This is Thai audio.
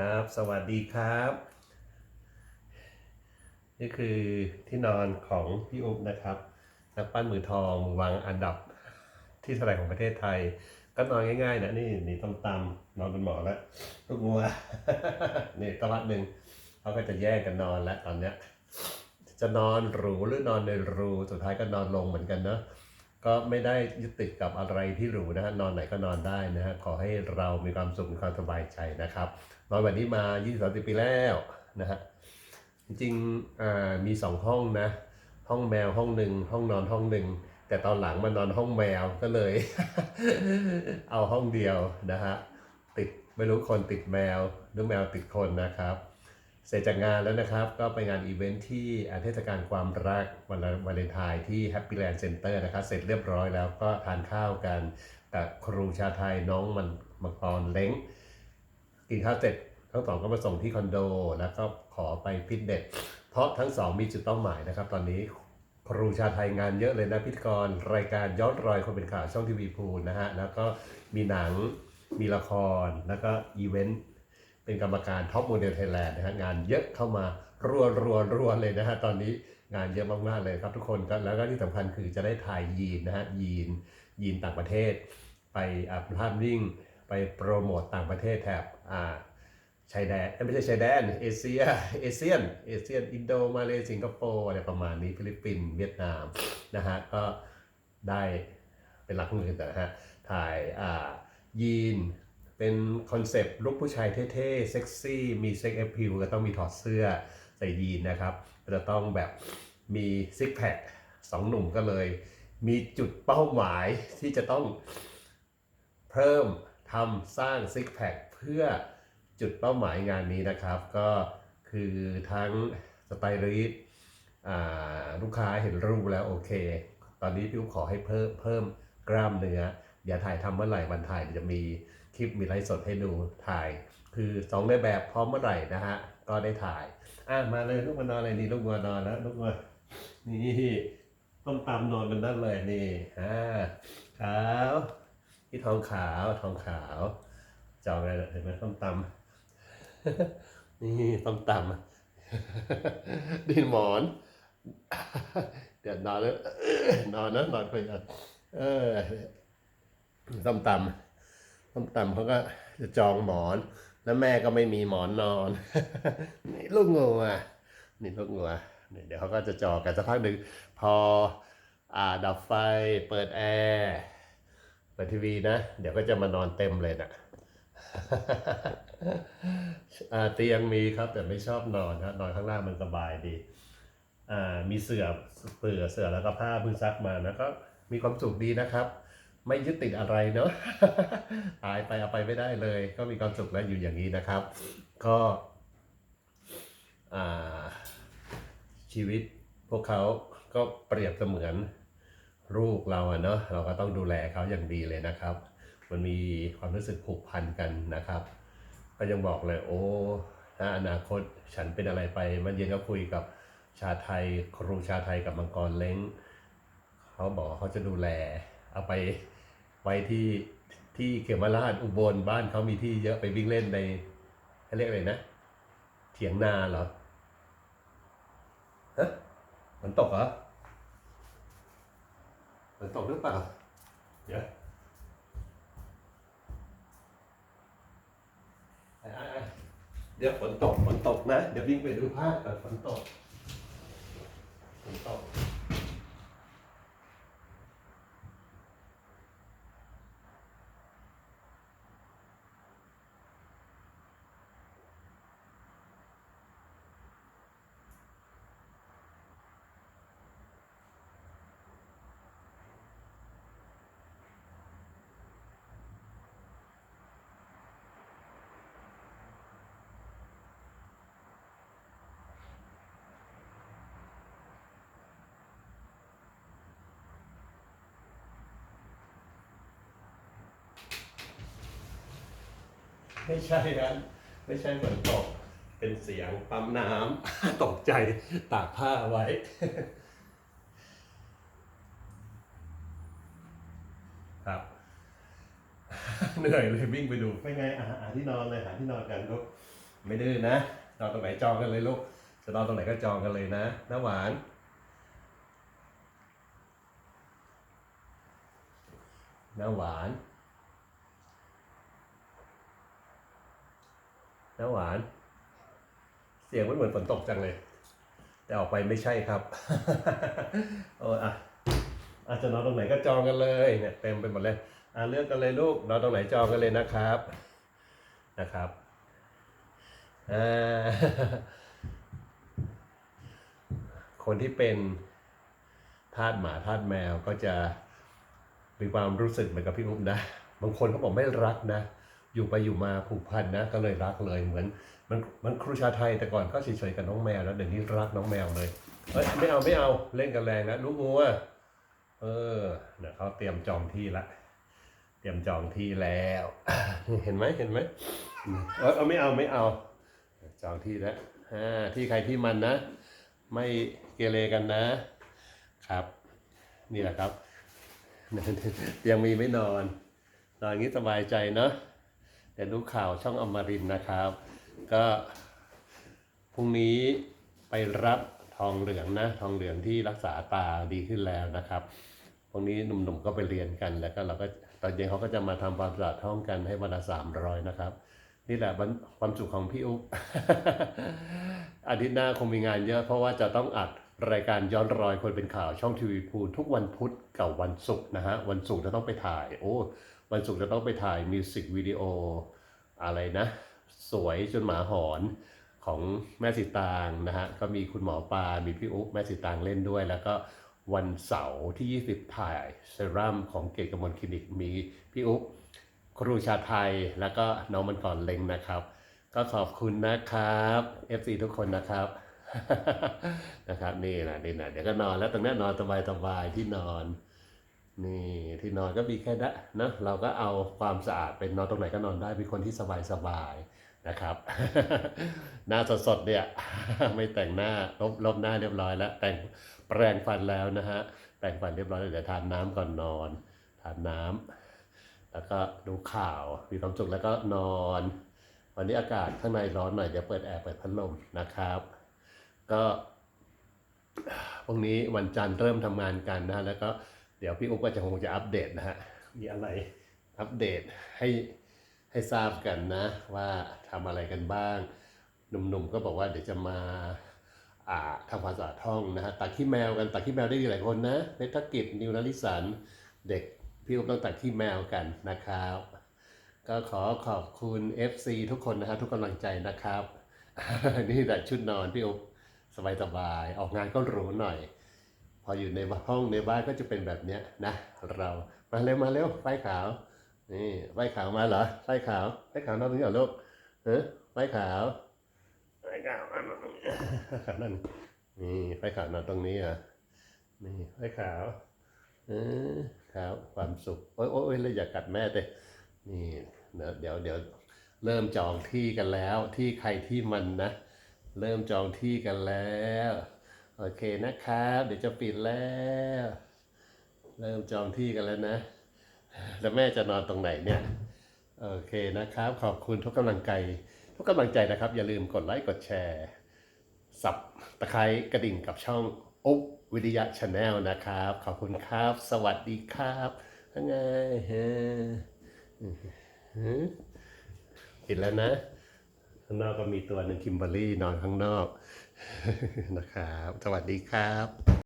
ครับ สวัสดีครับ นี่คือที่นอนของพี่อุ๊บนะครับ นักปั้นมือทองวางอันดับที่เท่าไหร่ของประเทศไทย ก็นอนง่ายๆนะนี่นี่ต้มตำนอนบนหมอนแล้วลูกงัวนี่ตะวัดหนึ่งเขาก็จะแย่งกันนอนแล้วตอนเนี้ยจะนอนหรูหรือนอนในรูสุดท้ายก็นอนลงเหมือนกันเนาะก็ไม่ได้ยึดติดกับอะไรที่หรูนะฮะนอนไหนก็นอนได้นะฮะขอให้เรามีความสุขมีความสบายใจนะครับ นอนแบบนี้มา 20 30 ปีแล้วนะฮะ จริงๆมีสองห้องนะ ห้องแมวห้องหนึ่งห้องนอนห้องหนึ่งแต่ตอนหลังมานอนห้องแมวก็เลย เอาห้องเดียวนะฮะ ติดไม่รู้คนติดแมวหรือแมวติดคนนะครับ เสร็จจากงานแล้วนะครับ ก็ไปงานอีเวนท์ที่อ่าเทศกาลความรักวันวาเลนไทน์ที่ Happy Land Center นะครับ เสร็จเรียบร้อยแล้วก็ทานข้าวกันกับครูชาไทยน้องมันมังกรเล้ง กินข้าวเสร็จทั้งสองก็มาส่งที่คอนโดแล้วก็ขอไปฟิตเนสเพราะทั้งสองมีจุดเป้าหมายนะครับ ตอนนี้ครูชาไทยงานเยอะเลยนะพิธีกร รายการย้อนรอยคนเป็นข่าวช่องทีวีพูนะฮะ แล้วก็มีหนังมีละครแล้วก็อีเวนต์เป็นกรรมการท็อปโมเดลไทยแลนด์นะฮะงานเยอะเข้ามารัวรัวรัวเลยนะฮะ ตอนนี้งานเยอะมากๆเลยครับทุกคนก็แล้วก็ที่สำคัญคือจะได้ถ่ายยีนนะฮะยีนยีนต่างประเทศ ไปอ่าภาพนิ่ง ไปโปรโมตต่างประเทศแถบอ่าชายแดนไม่ใช่ชายแดนเอเชียเอเชียนเอเชียนอินโดมาเลสิงคโปร์อะไรประมาณนี้ฟิลิปปินส์เวียดนามนะฮะก็ได้เป็นหลักมือแต่นะฮะถ่ายอ่ายีนเป็นคอนเซปต์ลุคผู้ชายเท่ๆ เซ็กซี่ มีเซ็กแอพพิลก็ต้องมีถอดเสื้อใส่ยีนนะครับจะต้องแบบมีซิกแพคสองหนุ่มก็เลย มีจุดเป้าหมายที่จะต้องเพิ่ม ทำสร้างซิกแพคเพื่อจุดเป้าหมายงานนี้นะครับ ก็คือทั้งสไตลิสต์ลูกค้าเห็นรูปแล้วโอเค ตอนนี้พี่อุ๊บขอให้เพิ่มเพิ่มกล้ามเนื้อ อย่าถ่ายทำเมื่อไหร่วันถ่ายจะมีคลิปมีไลฟ์สดให้ดูถ่าย คือสองในแบบพร้อมเมื่อไหร่นะฮะ ก็ได้ถ่าย อะมาเลยลูกมานอนเลยนี่ลูกมานอนแล้วลูกมานี่ต้มตำนอนกันนั่นเลยนี่อ่าขาว ที่ทองขาวทองขาวจองอะไรเห็นไหมต้มตำนี่ต้มตำดินหมอน เดี๋ยวนอนแล้วนอนนะนอนไปกันเออส้มตำส้มตำเขาก็จะจองหมอน แล้วแม่ก็ไม่มีหมอนนอนนี่ลูกงูอะนี่ลูกงูอะเดี๋ยวเขาก็จะจองกันสักพักหนึ่งพออ่าดับไฟเปิดแอร์ เปิดทีวีนะ เดี๋ยวก็จะมานอนเต็มเลยนะอ่าเตียงมีครับ แต่ไม่ชอบนอนครับนอนข้างล่างมันสบายดีมีเสื่อเสื่อเสื่อแล้วก็ผ้าเพิ่งซักมานะก็มีความสุขดีนะครับ ไม่ยึดติดอะไรเนาะตายไปเอาไปไม่ได้เลย ก็มีความสุขแล้วอยู่อย่างนี้นะครับ ก็ชีวิตพวกเขาก็เปรียบเสมือน ลูกเราอะเนาะเราก็ต้องดูแลเขาอย่างดีเลยนะครับ มันมีความรู้สึกผูกพันกันนะครับ ก็ยังบอกเลยโอ้ถ้าอนาคตฉันเป็นอะไรไป มันเย็นก็คุยกับชาไทยครูชาไทยกับมังกรเล้งเขาบอกเขาจะดูแล เอาไปไว้ที่ที่เขมราชอุบลบ้านเขามีที่เยอะไปวิ่งเล่นในเขาเรียกอะไรนะ เถียงนาเหรอฮะฝนตกเหรอ นตกหรือเปล่า เดี๋ยวอะอะอะเดี๋ยวฝนตกฝนตกนะ เดี๋ยววิ่งไปดูภาพก่อนฝนตกฝนตก ไม่ใช่นะไม่ใช่ฝนตก เป็นเสียงปั๊มน้ำ ตกใจตากผ้าไว้ ครับ เหนื่อยเลยวิ่งไปดูเป็นไงอาหาที่นอนเลยหาที่นอนกันลูกไม่ดื้อนะนอนตรงไหนจองกันเลยลูกจะนอนตรงไหนก็จองกันเลยนะน้าหวานน้าหวาน น้าหวาน เสียงมันเหมือนฝนตกจังเลย แต่ออกไปไม่ใช่ครับโอ้อะอาจจะนอนตรงไหนก็จองกันเลยเนี่ยเต็มไปหมดเลยอะเลือกกันเลยลูกนอนตรงไหนจองกันเลยนะครับนะครับอ่าคนที่เป็นทาสหมาทาสแมวก็จะมีความรู้สึกเหมือนกับพี่อุ้มนะ บางคนเขาบอกไม่รักนะ อยู่ไปอยู่มาผูกพันนะก็เลยรักเลยเหมือนมันมันครูชาไทยแต่ก่อนก็เฉยๆกับน้องแมวแล้วเดี๋ยวนี้รักน้องแมวเลยเอ้ยไม่เอาไม่เอาเล่นกันแรงนะลูกงัวเออเนี่ยเขาเตรียมจองที่ละ เตรียมจองที่แล้วเห็นไหมเห็นไหมเอยเอาไม่เอาไม่เอาจองที่แล้วอ่าที่ใครที่มันนะ ไม่เกเรกันนะครับ นี่แหละครับยังมีไม่นอนนอนงนี้สบายใจเนาะ เดี๋ยวดูข่าวช่องอมรินนะครับ ก็พรุ่งนี้ไปรับทองเหลืองนะทองเหลืองที่รักษาตาดีขึ้นแล้วนะครับพรุ่งนี้หนุ่มๆก็ไปเรียนกันแล้วก็เราก็ตอนเย็นเขาก็จะมาทำความสะอาดห้องกันให้วันละสามร้อยนะครับ นี่แหละความสุขของพี่อุ๊บอาทิตย์หน้าคงมีงานเยอะเพราะว่าจะต้องอัดรายการย้อนรอยคนเป็นข่าวช่องทีวีพูทุกวันพุธกับวันศุกร์นะฮะวันศุกร์จะต้องไปถ่ายโอ้ วันศุกร์จะต้องไปถ่ายมิวสิกวิดีโออะไรนะ สวยจนหมาหอนของแม่สีตางนะฮะ ก็มีคุณหมอปลามีพี่อุ๊บแม่สีตางเล่นด้วย แล้วก็วันเสาร์ที่ 20 ถ่ายเซรั่มของเกตกมลคลินิกมีพี่อุ๊บครูชาไทยแล้วก็น้องมันก่อนเล็งนะครับ ก็ขอบคุณนะครับ FC ทุกคนนะครับนะครับนี่นะนี่นะเดี๋ยวก็นอนแล้วตรงนี้นอนสบายสบายที่นอน นี่ที่นอนก็มีแค่นั้นนะเราก็เอาความสะอาดเป็นนอนตรงไหนก็นอนได้เป็นคนที่สบายสบายๆนะครับ หน้าสดๆเนี่ยไม่แต่งหน้าลบลบหน้าเรียบร้อยแล้ว แต่งแปรงฟันแล้วนะฮะแปรงฟันเรียบร้อยแล้วเดี๋ยวทานน้ำก่อนนอน ทานน้ำแล้วก็ดูข่าวมีความสุขแล้วก็นอน วันนี้อากาศข้างในร้อนหน่อยเดี๋ยวเปิดแอร์เปิดพัดลมนะครับ ก็พรุ่งนี้วันจันทร์เริ่มทำงานกันนะแล้วก็ เดี๋ยวพี่อุ๊บก็จะคงจะอัปเดตนะฮะ มีอะไรอัปเดตให้ให้ทราบกันนะ ว่าทำอะไรกันบ้าง หนุ่มๆก็บอกว่าเดี๋ยวจะมาอ่าทำความสะอาดห้องนะฮะตักขี้แมวกันตักขี้แมวได้ดีหลายคนนะเมธกิจนิวนาริสันเด็กพี่อุ๊บต้องตักขี้แมวกันนะครับก็ขอขอบคุณ FC ทุกคนนะฮะทุกกำลังใจนะครับ นี่แต่ชุดนอนพี่อุ๊บสบายๆออกงานก็หรูหน่อย พออยู่ในห้องในบ้านก็จะเป็นแบบเนี้ยนะเรามาเร็วมาเร็วไฟขาวนี่ไฟขาวมาเหรอไฟขาวไฟขาวนอนตรงนี้เหรอลูกเออไฟขาวไฟขาวนั่นนี่ไฟขาวนอนตรงนี้เหรอะนี่ไฟขาวเออขาวความสุขโอ้ยโอ้ยเลยอย่ากัดแม่เตนี่เดี๋ยวเดี๋ยวเดี๋ยวเริ่มจองที่กันแล้ว ที่ใครที่มันนะ เริ่มจองที่กันแล้ว โอเคนะครับ เดี๋ยวจะปิดแล้ว เริ่มจองที่กันแล้วนะ แล้วแม่จะนอนตรงไหนเนี่ย โอเคนะครับ ขอบคุณทุกกำลังใจ ทุกกำลังใจนะครับ อย่าลืมกดไลค์ กดแชร์ สับตะไคร้กระดิ่งกับช่องอุ๊บวิทยาชาแนลนะครับ ขอบคุณครับ สวัสดีครับยังไงฮะปิดแล้วนะ ข้างนอกก็มีตัวหนึ่งคิมเบอรรี่นอนข้างนอก นะครับ สวัสดีครับ